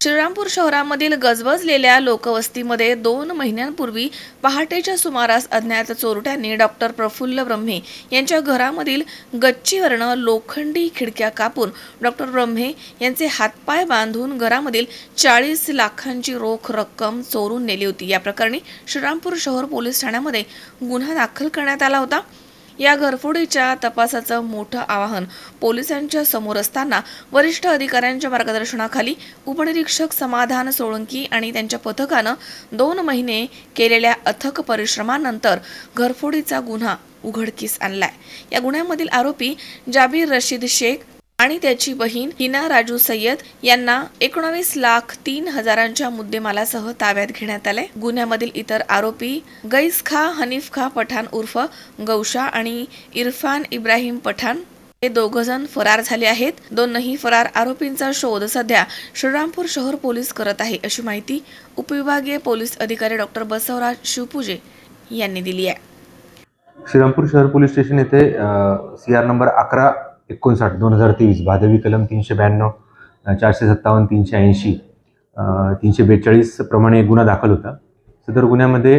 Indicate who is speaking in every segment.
Speaker 1: श्रीरामपूर शहरामधील गजबजलेल्या लोकवस्तीमध्ये दोन महिन्यांपूर्वी पहाटेच्या सुमारास अज्ञात चोरट्यांनी डॉक्टर प्रफुल्ल ब्रह्मे यांच्या घरामधील गच्चीवरनं लोखंडी खिडक्या कापून डॉक्टर ब्रह्मे यांचे हातपाय बांधून घरामधील चाळीस लाखांची रोख रक्कम चोरून नेली होती. या प्रकरणी श्रीरामपूर शहर पोलीस ठाण्यामध्ये गुन्हा दाखल करण्यात आला होता. या घरफोडीच्या तपासाचं मोठं आवाहन पोलिसांच्या समोर असताना वरिष्ठ अधिकाऱ्यांच्या मार्गदर्शनाखाली उपनिरीक्षक समाधान सोळंकी आणि त्यांच्या पथकानं दोन महिने केलेल्या अथक परिश्रमानंतर घरफोडीचा गुन्हा उघडकीस आणलाय. या गुन्ह्यामधील आरोपी जाबीर रशीद शेख आणि त्याची बहीण हिना राजू सय्यद यांना एकोणावीस लाख तीन हजारांच्या मुद्देमालासह ताब्यात घेण्यात आले. गुन्ह्यामधील इतर आरोपी गैस खा हनीफ खा पठाण उर्फ गौशा आणि इरफान इब्राहिम पठाण हे दोघजण फरार झाले आहेत. दोनही फरार आरोपींचा शोध सध्या श्रीरामपूर शहर पोलीस करत आहे अशी माहिती उपविभागीय पोलीस अधिकारी डॉक्टर बसवराज शिवपूजे यांनी दिली आहे.
Speaker 2: श्रीरामपूर शहर पोलीस स्टेशन येथे सी आर नंबर अकरा एकोणसाठ दोन हजार तेवीस भादवी कलम तीनशे ब्याण्णव चारशे सत्तावन्न तीनशे ऐंशी तीनशे बेचाळीस प्रमाणे एक गुन्हा दाखल होता. सदर गुन्ह्यामध्ये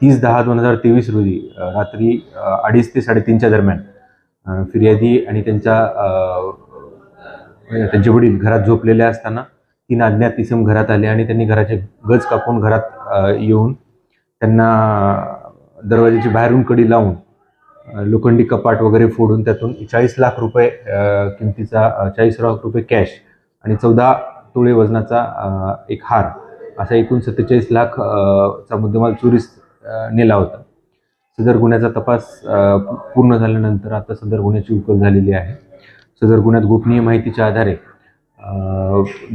Speaker 2: तीस दहा दोन हजार तेवीस रोजी रात्री अडीच ते साडेतीनच्या दरम्यान फिर्यादी आणि त्यांच्या त्यांचे वडील घरात झोपलेले असताना तीन अज्ञात इसम घरात आले आणि त्यांनी घराचे गज कापून घरात येऊन त्यांना दरवाजाची बाहेरून कडी लावून लोखंडी कपाट वगैरे फोडून त्यातून चाळीस लाख रुपये किमतीचा चाळीस लाख रुपये कॅश आणि चौदा तुळे वजनाचा एक हार असा एकूण सत्तेचाळीस लाख चा मुद्देमाल चोरीस नेला होता. सदर गुन्ह्याचा तपास पूर्ण झाल्यानंतर आता सदर गुन्ह्याची उकल झालेली आहे. सदर गुन्ह्यात गोपनीय माहितीच्या आधारे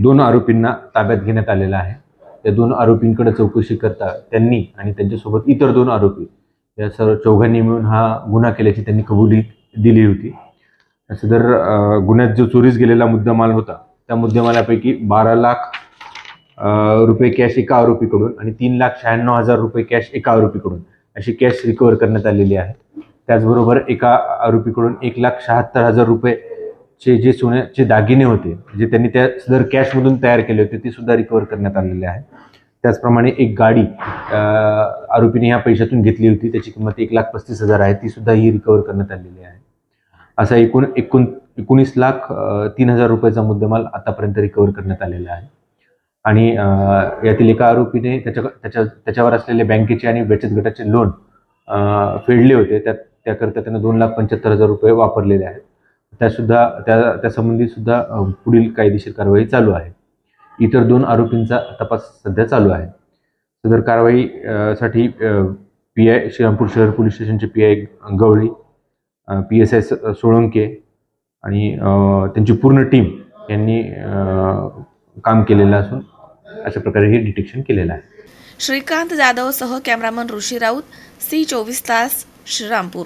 Speaker 2: दोन आरोपींना ताब्यात घेण्यात आलेला आहे. त्या दोन आरोपींकडे चौकशी करता त्यांनी आणि त्यांच्यासोबत इतर दोन आरोपी या सर्व चौघांनी मिळून हा गुन्हा केल्याची त्यांनी कबुली दिली होती. सदर गुन्ह्यात जो चोरीस गेलेला मुद्देमाल होता त्या मुद्देमालापैकी बारा लाख रुपये कॅश एका आरोपीकडून आणि तीन लाख शहाण्णव हजार रुपये कॅश एका आरोपीकडून अशी कॅश रिकवर करण्यात आलेली आहे. त्याचबरोबर एका आरोपीकडून एक लाख शहात्तर हजार रुपये चे जे सोन्याचे दागिने होते जे त्यांनी त्या सदर कॅशमधून तयार केले होते ते सुद्धा रिकवर करण्यात आलेले आहे. त्याचप्रमाणे एक गाडी आरोपीने ह्या पैशातून घेतली होती. त्याची किंमत एक लाख पस्तीस हजार आहे. ती सुद्धा ही रिकवर करण्यात आलेली आहे. असा एकूण एकूण एकोणीस लाख तीन हजार रुपयाचा मुद्देमाल आतापर्यंत रिकवर करण्यात आलेला आहे. आणि यातील एका आरोपीने त्याच्या त्याच्या त्याच्यावर असलेले बँकेचे आणि बचत गटाचे लोन फेडले होते. त्यात त्याकरता त्यानं दोन लाख पंच्याहत्तर हजार रुपये वापरलेले आहेत. त्यासुद्धा त्या त्यासंबंधी सुद्धा पुढील कायदेशीर कारवाई चालू आहे. इतर दोन आरोपींचा तपास सध्या चालू आहे. सदर कारवाई साठी पी आय श्रीरामपूर शहर पोलीस स्टेशनचे P I Gawali P S S Solanke आणि त्यांची पूर्ण टीम यांनी काम केलेलं असून अशा प्रकारे हे डिटेक्शन केलेलं आहे.
Speaker 1: श्रीकांत जाधवसह कॅमेरामन ऋषी राऊत सी चोवीस तास श्रीरामपूर.